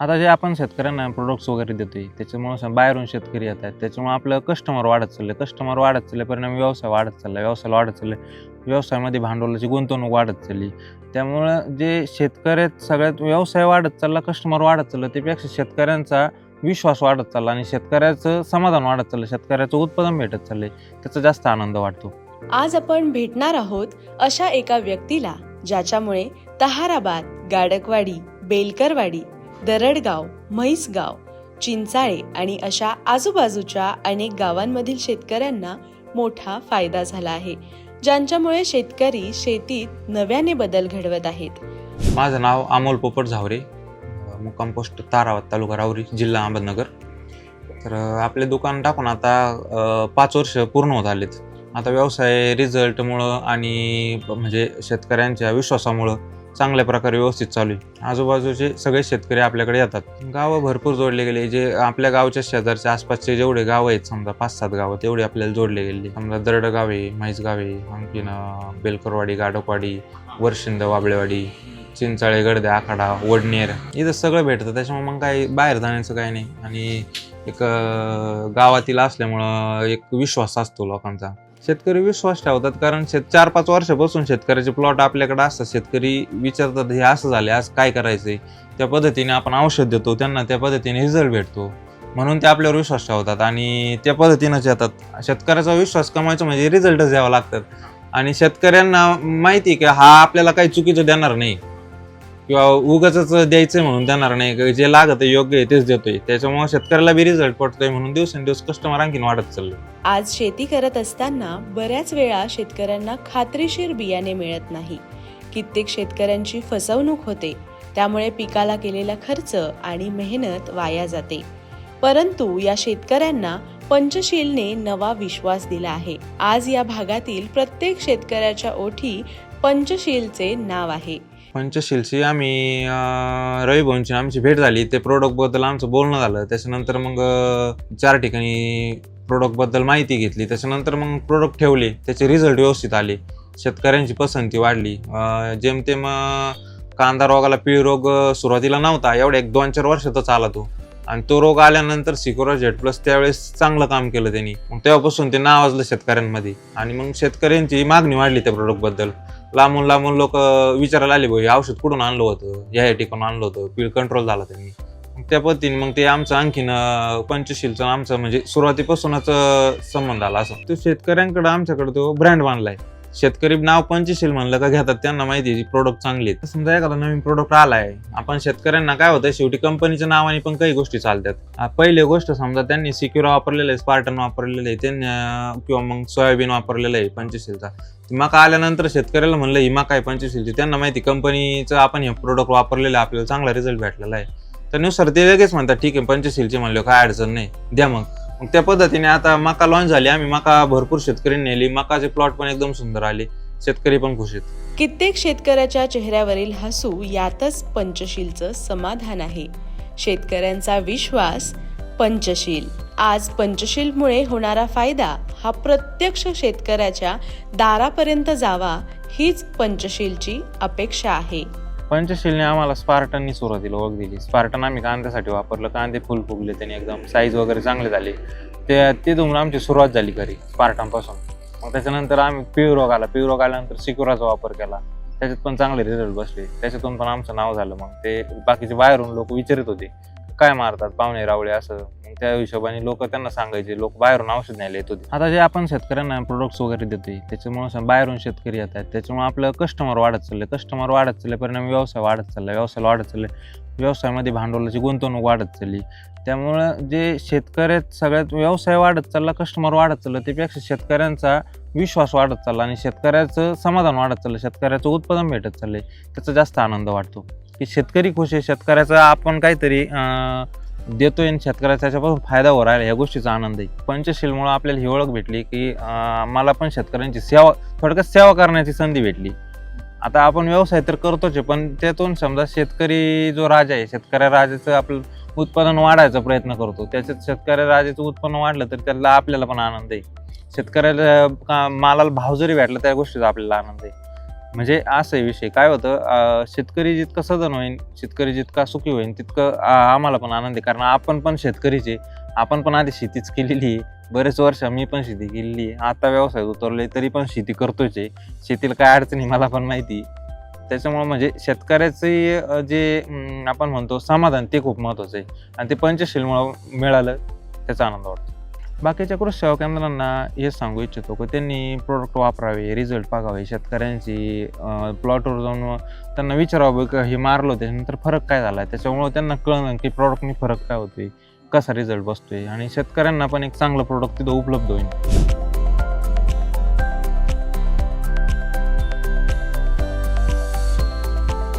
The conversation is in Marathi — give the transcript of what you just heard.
आता जे आपण शेतकऱ्यांना प्रोडक्ट्स वगैरे देतोय त्याच्यामुळं बाहेरून शेतकरी येतात. त्याच्यामुळे आपलं कस्टमर वाढत चाललं कस्टमर वाढत चालले परिणाम व्यवसाय वाढत चालला व्यवसाय वाढत चालले व्यवसायामध्ये भांडवलाची गुंतवणूक वाढत चालली. त्यामुळं जे शेतकरी सगळ्यात व्यवसाय वाढत चालला कस्टमर वाढत चाललं त्यापेक्षा शेतकऱ्यांचा विश्वास वाढत चालला आणि शेतकऱ्याचं समाधान वाढत चाललं शेतकऱ्याचं उत्पादन भेटत चाललंय. त्याचा जास्त आनंद वाटतो. आज आपण भेटणार आहोत अशा एका व्यक्तीला ज्याच्यामुळे तहाराबाद गाडकवाडी बेलकरवाडी दरडगाव म्हैसगाव चिंचाळे आणि अशा आजूबाजूच्या अनेक गावांमधील शेतकऱ्यांना मोठा फायदा झाला आहे ज्यांच्यामुळे शेतकरी शेतीत नव्याने बदल घडवत आहेत. माझं नाव अमोल पोपट झावरे मुक्काम पोस्ट तारावत तालुका रावरी जिल्हा अहमदनगर. तर आपले दुकान टाकून आता पाच वर्ष पूर्ण होत आलेत. आता व्यवसाय रिझल्टमुळं आणि म्हणजे शेतकऱ्यांच्या विश्वासामुळं चांगल्या प्रकारे व्यवस्थित चालू आहे. आजूबाजूचे सगळे शेतकरी आपल्याकडे येतात. गावं भरपूर जोडले गेले. जे आपल्या गावच्या शेजारच्या आसपासचे जेवढे गावं आहेत समजा पाच सात गावं तेवढे आपल्याला जोडले गेले. समजा दरड गावे म्हैस गावे आणखीन बेलकरवाडी गाडोपाडी वर्षिंद वाबळेवाडी चिंचाळे गडदे आखाडा वडनेर इथं सगळं भेटतं. त्याच्यामुळे मग काही बाहेर जाण्याचं काही नाही. आणि एक गावातील असल्यामुळं एक विश्वास असतो लोकांचा. शेतकरी विश्वास ठेवतात कारण शेत चार पाच वर्षापासून शेतकऱ्याचे प्लॉट आपल्याकडे असतात. शेतकरी विचारतात हे असं झाले आज काय करायचंय? त्या पद्धतीने आपण औषध देतो त्यांना त्या पद्धतीने रिझल्ट भेटतो. म्हणून ते आपल्यावर विश्वास ठेवतात आणि त्या पद्धतीनंच येतात. शेतकऱ्याचा विश्वास कमायचा म्हणजे रिझल्टच द्यावा लागतात. आणि शेतकऱ्यांना माहिती आहे की हा आपल्याला काही चुकीचं देणार नाही. किंवा उगाच द्यायचंय म्हणून देणार नाही जे लागत आहे योग्य आहे तेच देतोय. त्याच्यामुळे शेतकऱ्याला बी रिझल्ट पडतोय म्हणून दिवसेंदिवस कस्टमर आणखीन वाढत चालले आज शेती करत असताना बऱ्याच वेळा शेतकऱ्यांना खात्रीशीर बियाणे मिळत नाही. कित्येक शेतकऱ्यांची फसवणूक होते. त्यामुळे पिकाला केलेला खर्च आणि मेहनत वाया जाते. परंतु या शेतकऱ्यांना पंचशीलने नवा विश्वास दिला आहे. आज या भागातील प्रत्येक शेतकऱ्याच्या ओठी पंचशीलचे नाव आहे. पंचशीलशी आम्ही अं, रवी भाऊंची आमची भेट झाली. ते प्रोडक्टबद्दल आमचं बोलणं झालं. त्याच्यानंतर मग चार ठिकाणी प्रोडक्टबद्दल माहिती घेतली. त्याच्यानंतर मग प्रोडक्ट ठेवले. त्याचे रिझल्ट व्यवस्थित आले. शेतकऱ्यांची पसंती वाढली. जेमतेम कांदा रोगाला पिळ रोग सुरुवातीला नव्हता. एवढ्या एक दोन चार वर्षातच आला तो. आणि तो रोग आल्यानंतर सिकोरा झेड प्लस त्यावेळेस चांगलं काम केलं त्यांनी. मग तेव्हापासून ते नावाजलं शेतकऱ्यांमध्ये. आणि मग शेतकऱ्यांची मागणी वाढली त्या प्रोडक्टबद्दल लांबून लांबून लोक विचारायला आले भाऊ हे औषध कुठून आणलं होतं? या या ठिकाणून आणलं होतं. पीळ कंट्रोल झाला त्यांनी. त्या पद्धतीने मग ते आमचं आणखीन पंचशीलचं आमचं म्हणजे सुरुवातीपासूनच संबंध आला असं. तो शेतकऱ्यांकडे आमच्याकडे तो ब्रँड बांधलाय. शेतकरी नाव पंचशील म्हणलं का घेतात त्यांना माहिती आहे प्रोडक्ट चांगली आहेत समजा एखादा नवीन प्रोडक्ट आलाय आपण शेतकऱ्यांना काय होतं शेवटी कंपनीच्या नावाने पण काही गोष्टी चालतात. पहिली गोष्ट समजा त्यांनी सिक्युरा वापरलेलं आहे स्पार्टन वापरलेलं आहे त्यांनी किंवा मग सोयाबीन वापरलेलं आहे पंचशीलचा. मका आल्यानंतर शेतकऱ्याला म्हणलं ही मका आहे पंचशीलची? त्यांना माहिती कंपनीचं आपण हे प्रोडक्ट वापरलेलं आहे आपल्याला चांगला रिझल्ट भेटलेला आहे. तर नुसार ते लगेच म्हणतात ठीक आहे पंचशीलचे म्हणलं काय अडचण नाही. द्या मग. मग त्या पद्धतीने आता मका लॉन्च झाली. आम्ही मका भरपूर शेतकरी नेली. मकाचे प्लॉट पण एकदम सुंदर आले. शेतकरी पण खुश आहेत. कित्येक शेतकऱ्याच्या चेहऱ्यावरील हसू यातच पंचशीलचं समाधान आहे. शेतकऱ्यांचा विश्वास पंचशील. आज पंचशीलमुळे होणारा फायदा हा प्रत्यक्ष शेतकऱ्याच्या दारापर्यंत जावा हीच पंचशीलची अपेक्षा आहे. पंचशीलने आम्हाला स्पार्टननी सुरुवातीला ओळख दिली. स्पार्टन आम्ही कांद्यासाठी वापरलं कांदे फुल फुगले त्यांनी एकदम साईज वगैरे चांगले झाले. ते तिथून आमची सुरुवात झाली घरी स्पार्टनपासून. मग त्याच्यानंतर आम्ही पिवरोग आला पिवरोग आल्यानंतर सिकुराचा वापर केला. त्याच्यात पण चांगले रिझल्ट बसले. त्याच्यातून पण आमचं नाव झालं मग. ते बाकीचे बाहेरून लोक विचारित होते काय मारतात पाहुणे रावळे असं. त्या हिशोबाने लोक त्यांना सांगायचे लोक बाहेरून औषध न्यायला येत होते. आता जे आपण शेतकऱ्यांना प्रोडक्ट्स वगैरे देतोय त्याच्यामुळे बाहेरून शेतकरी येतात. त्याच्यामुळे आपलं कस्टमर वाढत चाललंय. कस्टमर वाढत चालले परिणाम व्यवसाय वाढत चालला व्यवसाय वाढत चालले व्यवसायामध्ये भांडवलाची गुंतवणूक वाढत चालली. त्यामुळं जे शेतकऱ्यात सगळ्यात व्यवसाय वाढत चालला कस्टमर वाढत चाललं त्यापेक्षा शेतकऱ्यांचा विश्वास वाढत चालला आणि शेतकऱ्याचं समाधान वाढत चाललं शेतकऱ्याचं उत्पादन भेटत चाललंय त्याचा जास्त आनंद वाटतो. की शेतकरी खुश आहे शेतकऱ्याचा आपण काहीतरी देतोय आणि शेतकऱ्याचा त्याच्यापासून फायदा हो राहिला ह्या गोष्टीचा आनंद आहे. पंचशीलमुळं आपल्याला ही ओळख भेटली की मला पण शेतकऱ्यांची सेवा थोडक्यात सेवा करण्याची संधी भेटली. आता आपण व्यवसाय तर करतोच आहे पण त्यातून समजा शेतकरी जो राजा आहे शेतकऱ्या राजाचं आपलं उत्पादन वाढायचा प्रयत्न करतो त्याच्यात शेतकऱ्या राजाचं उत्पन्न वाढलं तर त्याला आपल्याला पण आनंद आहे. शेतकऱ्याला का- मालाला भाव जरी भेटला त्या गोष्टीचा आपल्याला आनंद आहे. म्हणजे असं आहे विषय. काय होतं शेतकरी जितकं सदन होईल शेतकरी जितका सुखी होईल तितकं आम्हाला पण आनंद आहे. कारण आपण पण शेतकरीचे आपण पण आधी शेतीच केलेली आहे. बरेच वर्ष मी पण शेती केलेली आहे. आता व्यवसाय उतरले तरी पण शेती करतोच आहे. शेतीला काय अडचणी मला पण माहिती त्याच्यामुळं म्हणजे शेतकऱ्याचे जे आपण म्हणतो समाधान ते खूप महत्त्वाचं आहे. आणि ते पंचशीलमुळं मिळालं त्याचा आनंद वाटतो. बाकीच्या कृषी सेवा केंद्रांना हे सांगू इच्छितो की त्यांनी प्रोडक्ट वापरावे रिझल्ट बघावे. शेतकऱ्यांची प्लॉटवर जाऊन त्यांना विचारावं की हे मारलं त्याच्यानंतर फरक काय झाला? त्याच्यामुळं त्यांना कळलं की प्रॉडक्टनी फरक काय होतोय कसा रिझल्ट बसतोय. आणि शेतकऱ्यांना पण एक चांगलं प्रोडक्ट तिथं उपलब्ध होईल.